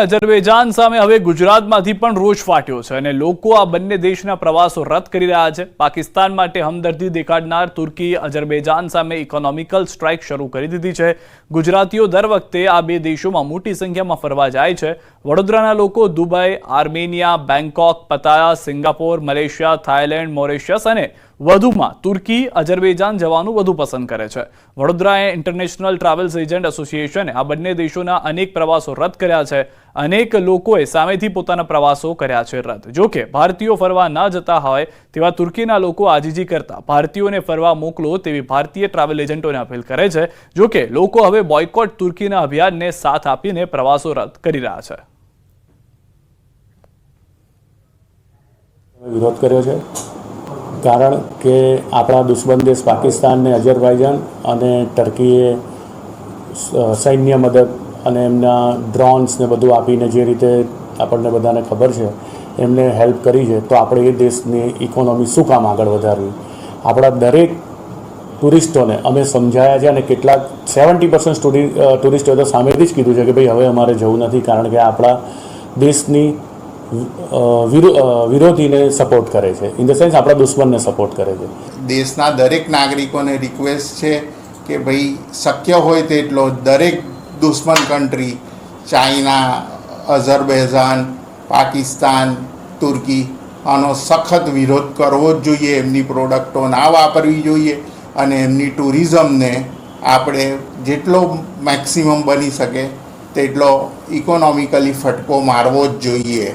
અઝરબૈજાન સામે હવે ગુજરાતમાંથી પણ રોષ ફાટ્યો છે અને લોકો આ બંને દેશના પ્રવાસો રદ કરી રહ્યા છે. પાકિસ્તાન માટે હમદર્દી દેખાડનાર તુર્કી અઝરબૈજાન સામે ઇકોનોમિકલ સ્ટ્રાઇક શરૂ કરી દીધી છે. ગુજરાતીઓ દર વખતે આ બે દેશોમાં મોટી સંખ્યામાં ફરવા જાય છે. વડોદરાના લોકો Dubai, Armenia Bangkok Pattaya, Singapore, Malaysia, Thailand, Mauritius અને વધુમાં તુર્કી અજરબેજાન જવાનું વધુ પસંદ કરે છે. વડોદરાએ ઇન્ટરનેશનલ ટ્રાવેલ્સ એજન્ટ એસોસિએશને આ બંને દેશોના અનેક પ્રવાસો રદ કર્યા છે. અનેક લોકોએ સામેથી પોતાના પ્રવાસો કર્યા છે રદ. જોકે ભારતીયો ફરવા ન જતા હોય તેવા તુર્કીના લોકો આજીજી કરતા ભારતીયોને ફરવા મોકલો તેવી ભારતીય ટ્રાવેલ એજન્ટોને અપીલ કરે છે. જોકે લોકો હવે બોયકોટ તુર્કીના અભિયાનને સાથ આપીને પ્રવાસો રદ કરી રહ્યા છે. વિરોધ કર્યો છે. કારણ કે આપણા દુશ્મન દેશ પાકિસ્તાન ને અઝરબાઈજાન અને ટર્કીએ સૈન્ય મદદ અને એમના ડ્રોન્સ ને બધું આપીને જે રીતે આપણને બધાને ખબર છે, એમને હેલ્પ કરી છે, તો આપણે એ દેશની ઇકોનોમી શું કામ આગળ વધારવી? આપણા દરેક ટુરિસ્ટોને અમે સમજાયા છે અને કેટલાક સેવન્ટી પર્સન્ટ ટુરિસ્ટોએ તો સામેથી જ કીધું છે કે ભાઈ, હવે અમારે જવું નથી કારણ કે આપણા દેશની વિરોધીને સપોર્ટ કરે છે. ઇન ધ સેન્સ આપણા દુશ્મનને સપોર્ટ કરે છે. દેશના દરેક નાગરિકોને રિક્વેસ્ટ છે કે ભાઈ, શક્ય હોય તેટલો દરેક દુશ્મન કન્ટ્રી ચાઇના અઝરબૈઝાન પાકિસ્તાન, તુર્કી, આનો સખત વિરોધ કરવો જ જોઈએ. એમની પ્રોડક્ટો ના વાપરવી જોઈએ અને એમની ટુરિઝમને આપણે જેટલો મેક્સિમમ બની શકે, તેટલો ઇકોનોમિકલી ફટકો મારવો જ જોઈએ.